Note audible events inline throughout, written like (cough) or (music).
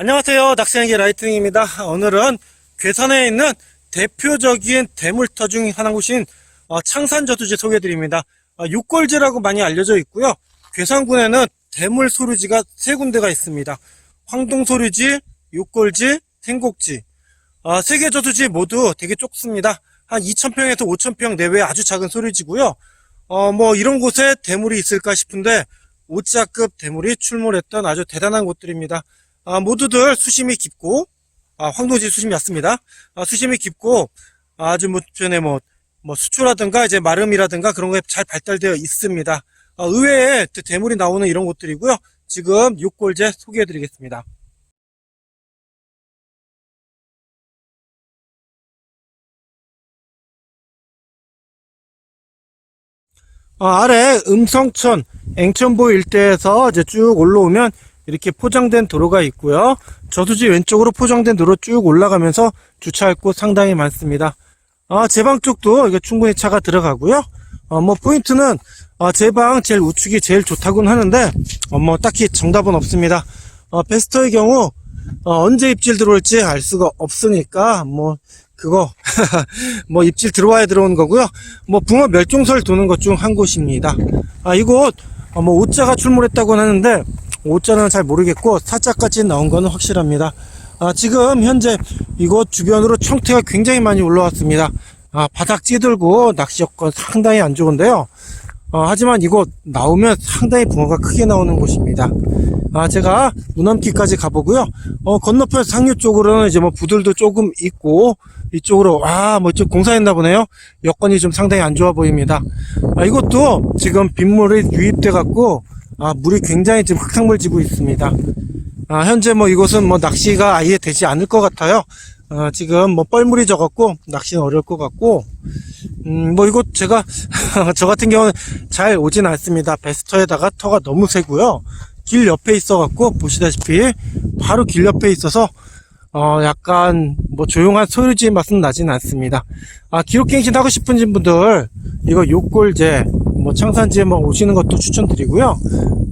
안녕하세요. 낚시행기 라이팅입니다. 오늘은 괴산에 있는 대표적인 대물터 중 하나인 곳인 어, 창산저수지 소개해드립니다. 어, 육골지라고 많이 알려져 있고요. 괴산군에는 대물 소류지가 세 군데가 있습니다. 황동소류지, 육골지, 생곡지. 어, 세개 저수지 모두 되게 좁습니다. 한 2,000평에서 5,000평 내외의 아주 작은 소류지고요. 어, 뭐 이런 곳에 대물이 있을까 싶은데 오자급 대물이 출몰했던 아주 대단한 곳들입니다. 아, 모두들 수심이 깊고, 아, 황동지 수심이 얕습니다. 아, 수심이 깊고, 아주 뭐, 전에 뭐, 뭐, 수초라든가, 이제 마름이라든가 그런 게 잘 발달되어 있습니다. 아, 의외에 또 대물이 나오는 이런 곳들이고요. 지금 육골제 소개해 드리겠습니다. 어, 아래 음성천, 앵천보 일대에서 이제 쭉 올라오면 이렇게 포장된 도로가 있고요. 저수지 왼쪽으로 포장된 도로 쭉 올라가면서 주차할 곳 상당히 많습니다. 아, 제방 쪽도 이게 충분히 차가 들어가고요. 어, 뭐 포인트는 아, 제방 제일 우측이 제일 좋다고는 하는데 어, 뭐 딱히 정답은 없습니다. 어, 베스터의 경우 어, 언제 입질 들어올지 알 수가 없으니까 뭐 그거 (laughs) 뭐 입질 들어와야 들어오는 거고요. 뭐 붕어 멸종설 도는 것 중 한 곳입니다. 아 이곳 어, 뭐 오자가 출몰했다고는 하는데 오자는 잘 모르겠고 사자까지 나온 거는 확실합니다. 아 지금 현재 이곳 주변으로 청태가 굉장히 많이 올라왔습니다. 아 바닥 찌들고 낚시 여건 상당히 안 좋은데요. 어, 하지만 이곳 나오면 상당히 붕어가 크게 나오는 곳입니다. 아, 제가 무넘기까지 가보고요. 어, 건너편 상류 쪽으로는 이제 뭐 부들도 조금 있고, 이쪽으로, 와, 뭐 이쪽 공사했나 보네요. 여건이 좀 상당히 안 좋아 보입니다. 아, 이것도 지금 빗물이 유입돼 갖고, 아, 물이 굉장히 지금 흙탕물 지고 있습니다. 아, 현재 뭐 이곳은 뭐 낚시가 아예 되지 않을 것 같아요. 아, 지금 뭐 뻘물이 져갖고 낚시는 어려울 것 같고, 음, 뭐 이곳 제가 (laughs) 저 같은 경우는 잘 오진 않습니다. 베스터에다가 터가 너무 세고요. 길 옆에 있어갖고 보시다시피 바로 길 옆에 있어서 어 약간 뭐 조용한 소유지 맛은 나진 않습니다. 아 기록갱신 하고 싶은 분들 이거 욕골제 뭐 창산지에 뭐 오시는 것도 추천드리고요.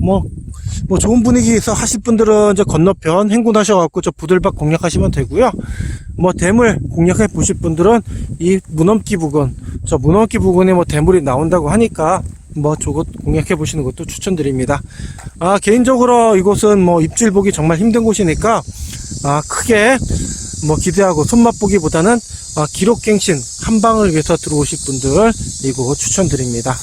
뭐 뭐 좋은 분위기에서 하실 분들은 이제 건너편 행군하셔갖고 저 부들박 공략하시면 되고요. 뭐 대물 공략해 보실 분들은 이 무넘기 부근 저 무넘기 부근에 뭐 대물이 나온다고 하니까 뭐 저것 공략해 보시는 것도 추천드립니다. 아 개인적으로 이곳은 뭐 입질 보기 정말 힘든 곳이니까 아 크게 뭐 기대하고 손맛 보기보다는 아, 기록갱신 한 방을 위해서 들어오실 분들 이곳 추천드립니다.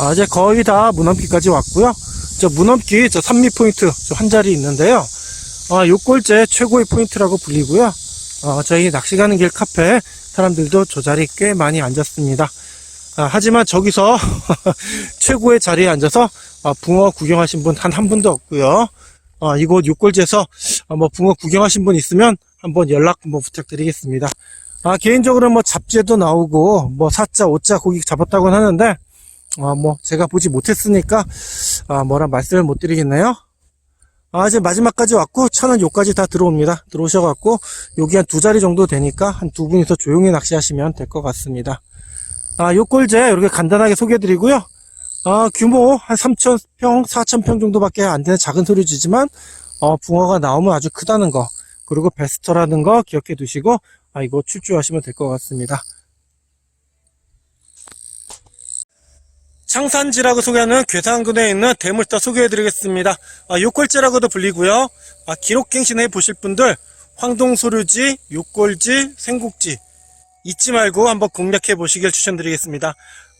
아, 이제 거의 다 무넘기까지 왔고요. 저 무넘기 저 산미 포인트 저 한 자리 있는데요. 아, 요꼴제 최고의 포인트라고 불리고요. 어, 저희 낚시 가는 길 카페 사람들도 저 자리 꽤 많이 앉았습니다. 아, 하지만 저기서 (laughs) 최고의 자리에 앉아서 아, 붕어 구경하신 분 한 한 분도 없고요. 아, 이곳 육골지에서 아, 뭐 붕어 구경하신 분 있으면 한번 연락 뭐 부탁드리겠습니다. 아, 개인적으로 뭐 잡지에도 나오고 뭐 사자, 오자 고기 잡았다고는 하는데 아, 뭐 제가 보지 못했으니까 아, 뭐라 말씀을 못 드리겠네요. 아, 이제 마지막까지 왔고, 차는 요까지 다 들어옵니다. 들어오셔갖고, 여기 한 두 자리 정도 되니까, 한 두 분이서 조용히 낚시하시면 될 것 같습니다. 아, 요 꼴제 이렇게 간단하게 소개해드리고요. 아, 규모 한 3,000평, 4,000평 정도밖에 안 되는 작은 소리지지만, 어, 붕어가 나오면 아주 크다는 거, 그리고 베스터라는 거 기억해 두시고, 아, 이거 출주하시면 될 것 같습니다. 창산지라고 소개하는 괴산군에 있는 대물터 소개해드리겠습니다. 아, 욕골지라고도 불리고요. 아, 기록갱신해 보실 분들 황동소류지, 욕골지, 생국지 잊지 말고 한번 공략해 보시길 추천드리겠습니다.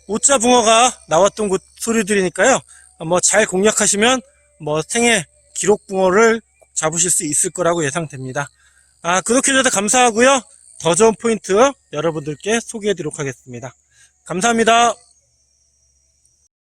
오자 붕어가 나왔던 곳 소류들이니까요. 아, 뭐잘 공략하시면 뭐 생애 기록 붕어를 잡으실 수 있을 거라고 예상됩니다. 아, 구독해 주셔서 감사하고요. 더 좋은 포인트 여러분들께 소개해 드리도록 하겠습니다. 감사합니다.